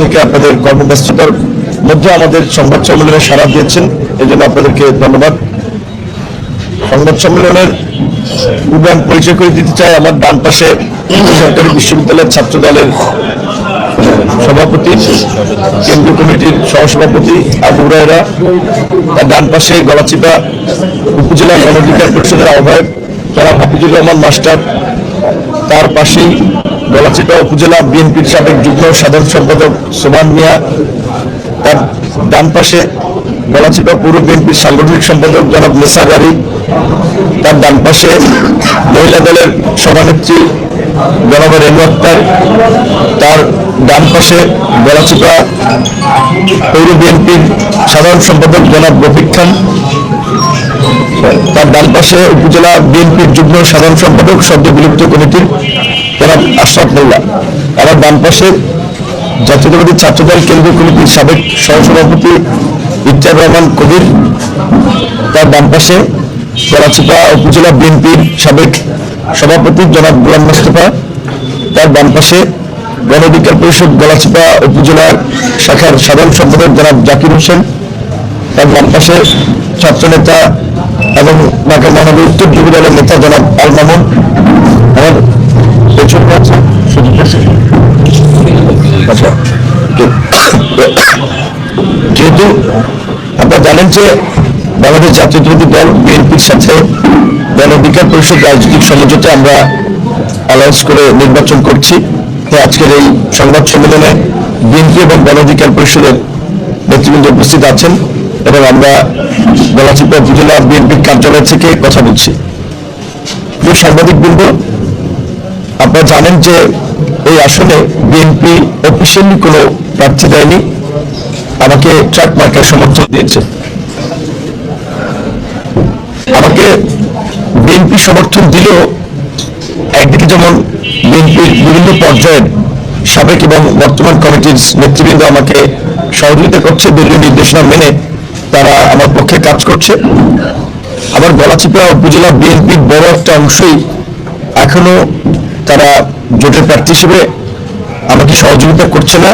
থেকে আপনাদের কর্মব্যস্ততার মধ্যে আমাদের সংবাদ সম্মেলনে সাড়া দিয়েছেন। এই জন্য আপনাদেরকে ধন্যবাদ। সংবাদ সম্মেলনের উদ্যান পরিচয় করে দিতে চাই আমার ডান পাশে সরকারি বিশ্ববিদ্যালয়ের ছাত্র দলের সভাপতি, কেন্দ্রীয় কমিটির সহসভাপতি আবু রায়রা তার ডান পাশে গলাচিপা উপজেলা গণঅধিকার পরিষদের আহ্বায়ক তারা হাফিজুর রহমান, মাস্টার তার পাশেই গলাচিপা উপজেলা বিএনপির সাবেক যুগ্ম সাধারণ সম্পাদক সোমান মিয়া, তার ডান পাশে গলাচিপা পৌর বিএনপির সাংগঠনিক সম্পাদক জনাব নেসা গাড়ি তার ডান পাশে মহিলা দলের সভানেত্রী জনাব রেনু আক্তার, তার ডান পাশে গলাচিপা পৌর বিএনপির সাধারণ সম্পাদক জনাব রফিক খান, তার ডান পাশে উপজেলা বিএনপির যুগ্ম সাধারণ সম্পাদক সদ্য বিলুপ্ত কমিটির জনাব আশরাফ মোল্লা। আমার ডান পাশে জাতীয়তাবাদী ছাত্রদল কেন্দ্রীয় কমিটির সাবেক সহসভাপতি ইফতার রহমান কবির, তার ডান পাশে করাচিপা উপজেলা বিএনপির সাবেক সভাপতি জনাব গোলাম মোস্তফা, তার ডান পাশে গণ অধিকার পরিষদ গলাচিপা উপজেলার শাখার সাধারণ সম্পাদক জনাব জাকির হোসেন তার বাম পাশে ছাত্রনেতা এবং ঢাকা মহানগর উত্তর যুব দলের নেতা জনাব আল মামুন। আমার পেছনে আচ্ছা যেহেতু আপনারা জানেন যে বাংলাদেশ জাতীয়তাবাদী দল, বিএনপির সাথে গণ পরিষদ রাজনৈতিক সমঝোতা আমরা অ্যালায়েন্স করে নির্বাচন করছি। আজকের এই সংবাদ সম্মেলনে বিএনপি এবং গণ পরিষদের নেতৃবৃন্দ উপস্থিত আছেন। এবং আমরা গলাচিপা উপজেলা বিএনপির কার্যালয় থেকে কথা বলছি। প্রিয় সাংবাদিকবৃন্দ আপনারা জানেন যে এই আসনে বিএনপি অফিসিয়ালি কোনো প্রার্থী দেয়নি, আমাকে ট্রাক মার্কের সমর্থন দিয়েছে। আমাকে বিএনপি সমর্থন দিলেও একদিকে যেমন বিএনপির বিভিন্ন পর্যায়ের সাবেক এবং বর্তমান কমিটির নেতৃবৃন্দ আমাকে সহযোগিতা করছে, দলীয় নির্দেশনা মেনে তারা আমার পক্ষে কাজ করছে। আবার গলাচিপা উপজেলা বিএনপির বড় একটা অংশই এখনও তারা জোটের প্রার্থী হিসেবে আমাকে সহযোগিতা করছে না।